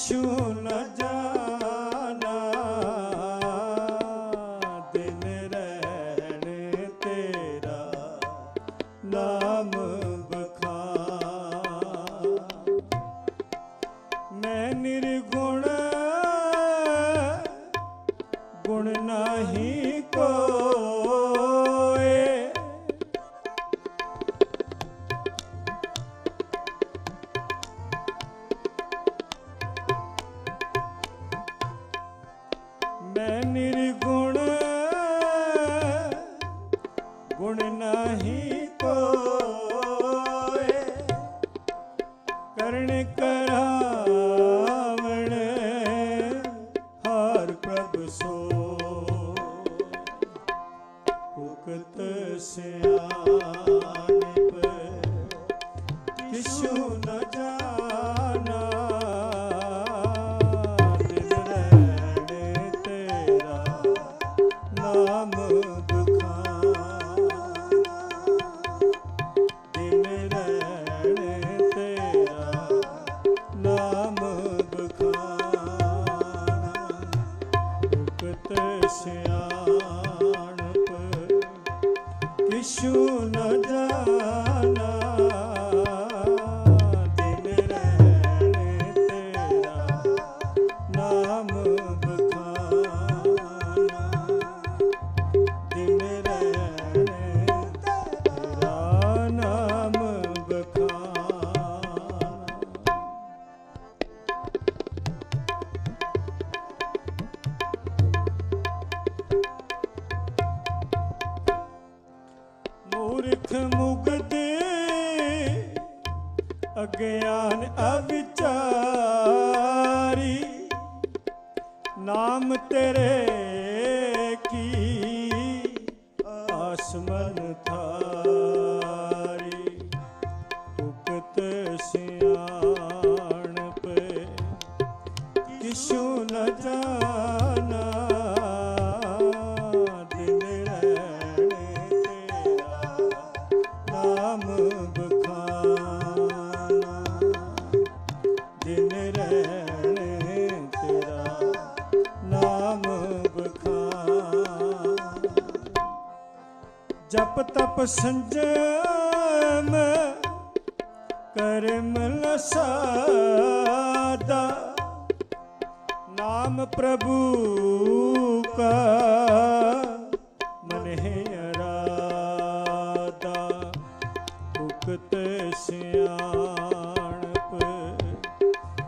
ਕਿਛੂ ਨ ਜਾਣਾ ਦਿਨ ਰਹਿਣ ਤੇਰਾ ਨਾਮ ਬਖਾ ਮੈਂ ਨਿਰਗੁਣ ਗੁਣ ਨਹੀਂ ਕੋ ਮੈਂ ਨਿਰਗੁਣ। ਗੁਣ ਨਹੀਂ ਕੋਏ ਕਰਨ ਕਰਾਵਣ, ਹਰ ਪ੍ਰਭ ਸੋ। ਉਕਤ ਸਿਆਣਪ, ਕਿਛੂ ਨ ਜਾਣਾ। ਕਿਛੂ ਮੂਰਖ ਮੁਗਦੇ ਅਗਿਆਨ ਅਵਿਚਾਰੀ। ਨਾਮ ਤੇਰੇ ਕੀ? ਆਸਮਨ ਥਾਰੀ। ਉਪਤ ਸਿਆਣਪ ਕਿਛੂ ਨ ਜਾਣਾ। ਜਪ ਤਪ ਸੰਜਮ ਕਰਮ ਲਸਾਦਾ ਨਾਮ ਪ੍ਰਭੂ ਕਾ ਮਨ ਹੈ ਅਰਾਦਾ ਉਕਤ ਸਿਆਣਪ,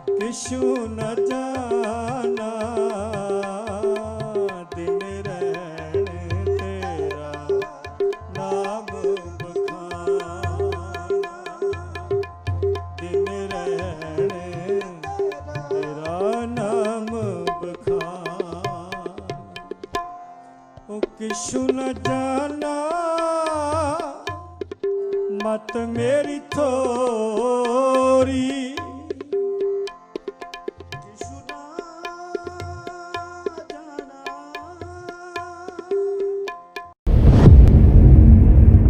ਕਿਛੂ ਨ ਜਾਣਾ ਉਹ ਕਿਛੂ ਨ ਜਾਣਾ? ਮਤ ਮੇਰੀ ਥੋਰੀ।